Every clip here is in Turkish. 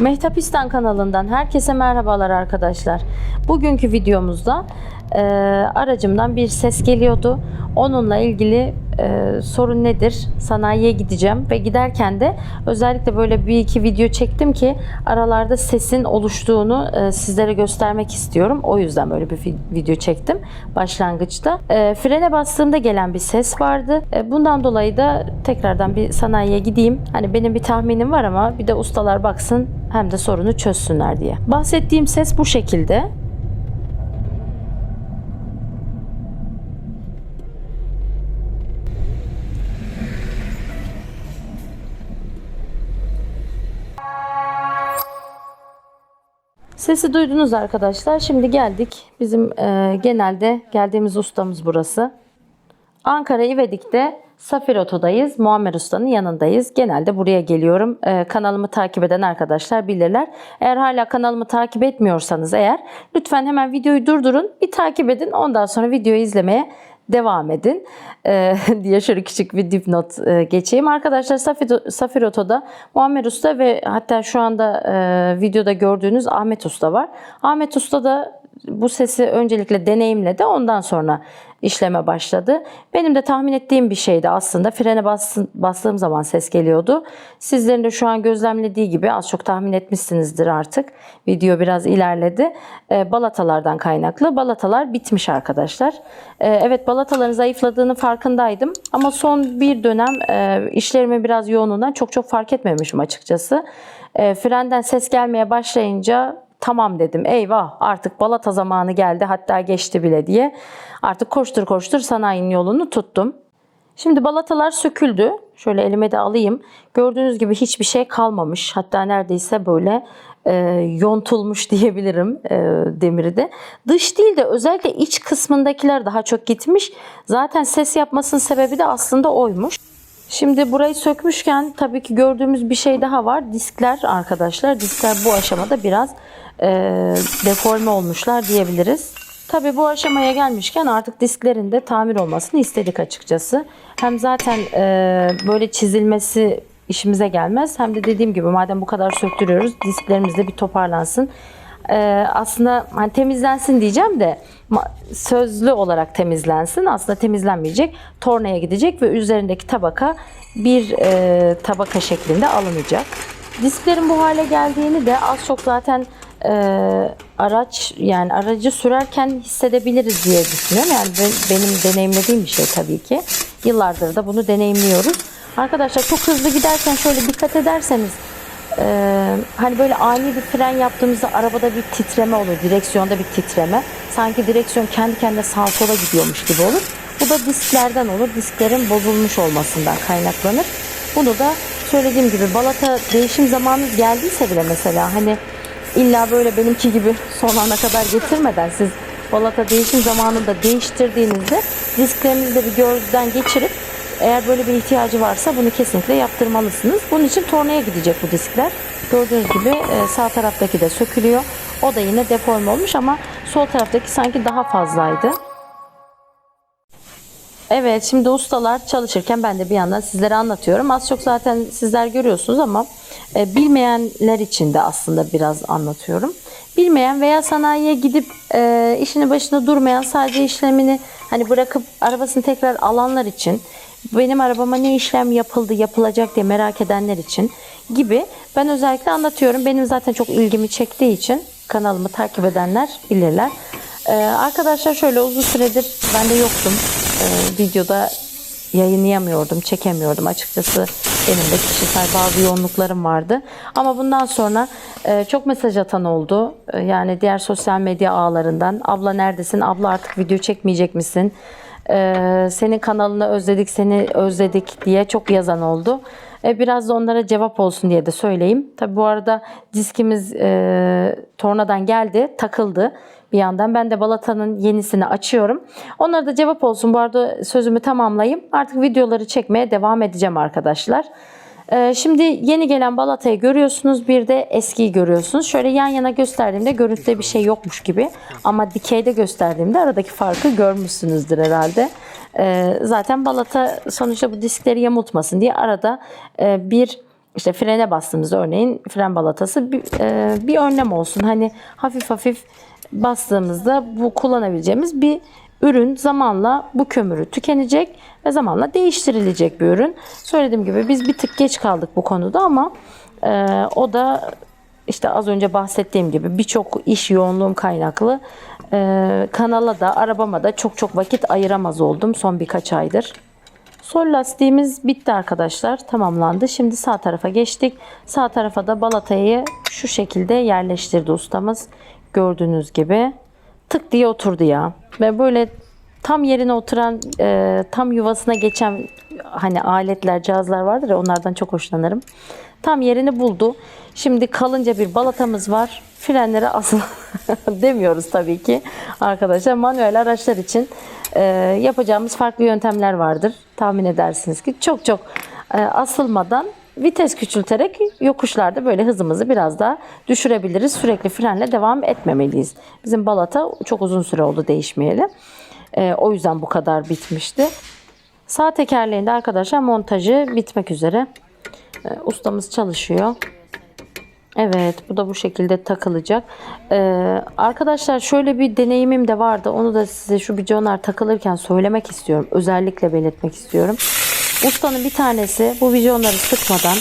Mehtapistan kanalından herkese merhabalar arkadaşlar. Bugünkü videomuzda e, aracımdan bir ses geliyordu. Onunla ilgili e, sorun nedir? Sanayiye gideceğim ve giderken de özellikle böyle bir iki video çektim ki aralarda sesin oluştuğunu e, sizlere göstermek istiyorum. O yüzden böyle bir vi- video çektim başlangıçta. E, frene bastığımda gelen bir ses vardı. E, bundan dolayı da tekrardan bir sanayiye gideyim. Hani benim bir tahminim var ama bir de ustalar baksın hem de sorunu çözsünler diye. Bahsettiğim ses bu şekilde. Sesi duydunuz arkadaşlar. Şimdi geldik. Bizim e, genelde geldiğimiz ustamız burası. Ankara İvedik'te Safir Oto'dayız. Muammer Usta'nın yanındayız. Genelde buraya geliyorum. Ee, kanalımı takip eden arkadaşlar bilirler. Eğer hala kanalımı takip etmiyorsanız eğer lütfen hemen videoyu durdurun. Bir takip edin. Ondan sonra videoyu izlemeye devam edin Ee, diye şöyle küçük bir dipnot e, geçeyim. Arkadaşlar Safir, Safir Oto'da Muammer Usta ve hatta şu anda e, videoda gördüğünüz Ahmet Usta var. Ahmet Usta da bu sesi öncelikle deneyimledi. Ondan sonra işleme başladı. Benim de tahmin ettiğim bir şeydi aslında. Frene bastın, bastığım zaman ses geliyordu. Sizlerin de şu an gözlemlediği gibi az çok tahmin etmişsinizdir artık. Video biraz ilerledi. Ee, balatalardan kaynaklı. Balatalar bitmiş arkadaşlar. Ee, evet balataların zayıfladığını farkındaydım. Ama son bir dönem e, işlerimin biraz yoğunluğundan çok çok fark etmemişim açıkçası. E, frenden ses gelmeye başlayınca tamam dedim eyvah artık balata zamanı geldi hatta geçti bile diye. Artık koştur koştur sanayinin yolunu tuttum. Şimdi balatalar söküldü. Şöyle elime de alayım. Gördüğünüz gibi hiçbir şey kalmamış. Hatta neredeyse böyle e, yontulmuş diyebilirim e, demiri de. Dış değil de özellikle iç kısmındakiler daha çok gitmiş. Zaten ses yapmasının sebebi de aslında oymuş. Şimdi burayı sökmüşken tabii ki gördüğümüz bir şey daha var. Diskler arkadaşlar. Diskler bu aşamada biraz e, deforme olmuşlar diyebiliriz. Tabii bu aşamaya gelmişken artık disklerin de tamir olmasını istedik açıkçası. Hem zaten e, böyle çizilmesi işimize gelmez. Hem de dediğim gibi madem bu kadar söktürüyoruz disklerimiz de bir toparlansın. Ee, aslında hani temizlensin diyeceğim de sözlü olarak temizlensin. Aslında temizlenmeyecek. Tornaya gidecek ve üzerindeki tabaka bir e, tabaka şeklinde alınacak. Disklerin bu hale geldiğini de az çok zaten e, araç yani aracı sürerken hissedebiliriz diye düşünüyorum. Yani ben- benim deneyimlediğim bir şey tabii ki. Yıllardır da bunu deneyimliyoruz. Arkadaşlar çok hızlı giderken şöyle dikkat ederseniz ee, hani böyle ani bir fren yaptığımızda arabada bir titreme olur. Direksiyonda bir titreme. Sanki direksiyon kendi kendine sağa sola gidiyormuş gibi olur. Bu da disklerden olur. Disklerin bozulmuş olmasından kaynaklanır. Bunu da söylediğim gibi balata değişim zamanınız geldiyse bile mesela hani illa böyle benimki gibi son ana kadar getirmeden siz balata değişim zamanında değiştirdiğinizde disklerinizi de bir gözden geçirip eğer böyle bir ihtiyacı varsa bunu kesinlikle yaptırmalısınız. Bunun için tornaya gidecek bu diskler. Gördüğünüz gibi e, sağ taraftaki de sökülüyor. O da yine deforme olmuş ama sol taraftaki sanki daha fazlaydı. Evet şimdi ustalar çalışırken ben de bir yandan sizlere anlatıyorum. Az çok zaten sizler görüyorsunuz ama e, bilmeyenler için de aslında biraz anlatıyorum. Bilmeyen veya sanayiye gidip e, işini başında durmayan sadece işlemini hani bırakıp arabasını tekrar alanlar için benim arabama ne işlem yapıldı yapılacak diye merak edenler için gibi ben özellikle anlatıyorum. Benim zaten çok ilgimi çektiği için kanalımı takip edenler bilirler. Ee, arkadaşlar şöyle uzun süredir ben de yoktum. Ee, videoda yayınlayamıyordum, çekemiyordum açıkçası. Benim de kişisel bazı yoğunluklarım vardı. Ama bundan sonra e, çok mesaj atan oldu. E, yani diğer sosyal medya ağlarından. Abla neredesin? Abla artık video çekmeyecek misin? E, senin kanalını özledik, seni özledik diye çok yazan oldu. E, biraz da onlara cevap olsun diye de söyleyeyim. Tabi bu arada diskimiz e, tornadan geldi, takıldı bir yandan. Ben de balatanın yenisini açıyorum. Onlara da cevap olsun. Bu arada sözümü tamamlayayım. Artık videoları çekmeye devam edeceğim arkadaşlar. Ee, Şimdi yeni gelen balatayı görüyorsunuz. Bir de eskiyi görüyorsunuz. Şöyle yan yana gösterdiğimde görüntüde bir şey yokmuş gibi. Ama dikeyde gösterdiğimde aradaki farkı görmüşsünüzdür herhalde. Ee, Zaten balata sonuçta bu diskleri yamultmasın diye arada e, bir işte frene bastığımızda örneğin fren balatası bir, e, bir önlem olsun. Hani hafif hafif bastığımızda bu kullanabileceğimiz bir ürün zamanla bu kömürü tükenecek ve zamanla değiştirilecek bir ürün. Söylediğim gibi biz bir tık geç kaldık bu konuda ama e, o da işte az önce bahsettiğim gibi birçok iş yoğunluğum kaynaklı e, kanala da arabama da çok çok vakit ayıramaz oldum son birkaç aydır. Sol lastiğimiz bitti arkadaşlar. Tamamlandı. Şimdi sağ tarafa geçtik. Sağ tarafa da balatayı şu şekilde yerleştirdi ustamız. Gördüğünüz gibi. Tık diye oturdu ya. Ve böyle tam yerine oturan, e, tam yuvasına geçen hani aletler, cihazlar vardır ya onlardan çok hoşlanırım. Tam yerini buldu. Şimdi kalınca bir balatamız var. Frenlere asıl demiyoruz tabii ki arkadaşlar. Manuel araçlar için e, yapacağımız farklı yöntemler vardır. Tahmin edersiniz ki çok çok e, asılmadan vites küçülterek yokuşlarda böyle hızımızı biraz daha düşürebiliriz. Sürekli frenle devam etmemeliyiz. Bizim balata çok uzun süre oldu değişmeyeli. E, o yüzden bu kadar bitmişti. Sağ tekerleğinde arkadaşlar montajı bitmek üzere. E, ustamız çalışıyor. Evet bu da bu şekilde takılacak. Ee, arkadaşlar şöyle bir deneyimim de vardı. Onu da size şu bijonlar takılırken söylemek istiyorum. Özellikle belirtmek istiyorum. Ustanın bir tanesi bu vizyonları sıkmadan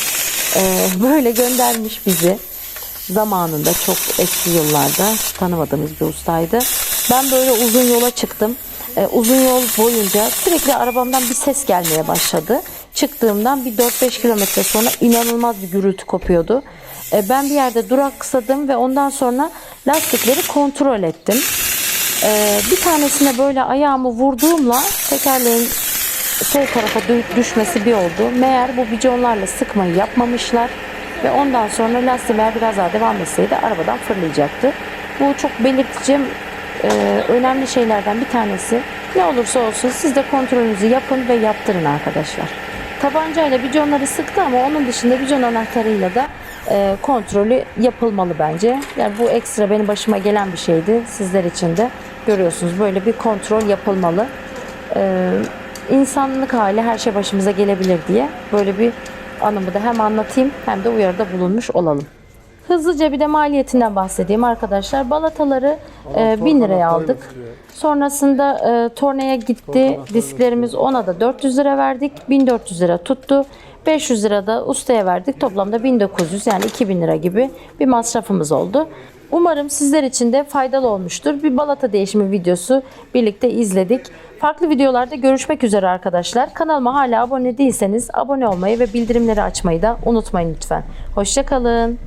e, böyle göndermiş bizi. Zamanında çok eski yıllarda tanımadığımız bir ustaydı. Ben böyle uzun yola çıktım. E, uzun yol boyunca sürekli arabamdan bir ses gelmeye başladı. Çıktığımdan bir 4-5 kilometre sonra inanılmaz bir gürültü kopuyordu. E, ben bir yerde duraksadım ve ondan sonra lastikleri kontrol ettim. E, bir tanesine böyle ayağımı vurduğumla tekerleğin sol tarafa dü- düşmesi bir oldu. Meğer bu biconlarla sıkmayı yapmamışlar ve ondan sonra lastikler biraz daha devam etseydi arabadan fırlayacaktı. Bu çok belirteceğim e, önemli şeylerden bir tanesi. Ne olursa olsun siz de kontrolünüzü yapın ve yaptırın arkadaşlar. Tabancayla biconları sıktı ama onun dışında bicon anahtarıyla da e, kontrolü yapılmalı bence. Yani bu ekstra benim başıma gelen bir şeydi. Sizler için de görüyorsunuz böyle bir kontrol yapılmalı. E, insanlık hali her şey başımıza gelebilir diye böyle bir anımı da hem anlatayım hem de uyarıda bulunmuş olalım. Hızlıca bir de maliyetinden bahsedeyim arkadaşlar. Balataları e, 1000 liraya aldık. Sonrasında e, tornaya gitti. Disklerimiz ona da 400 lira verdik. 1400 lira tuttu. 500 lira da ustaya verdik. Toplamda 1900 yani 2000 lira gibi bir masrafımız oldu. Umarım sizler için de faydalı olmuştur. Bir balata değişimi videosu birlikte izledik. Farklı videolarda görüşmek üzere arkadaşlar. Kanalıma hala abone değilseniz abone olmayı ve bildirimleri açmayı da unutmayın lütfen. Hoşçakalın.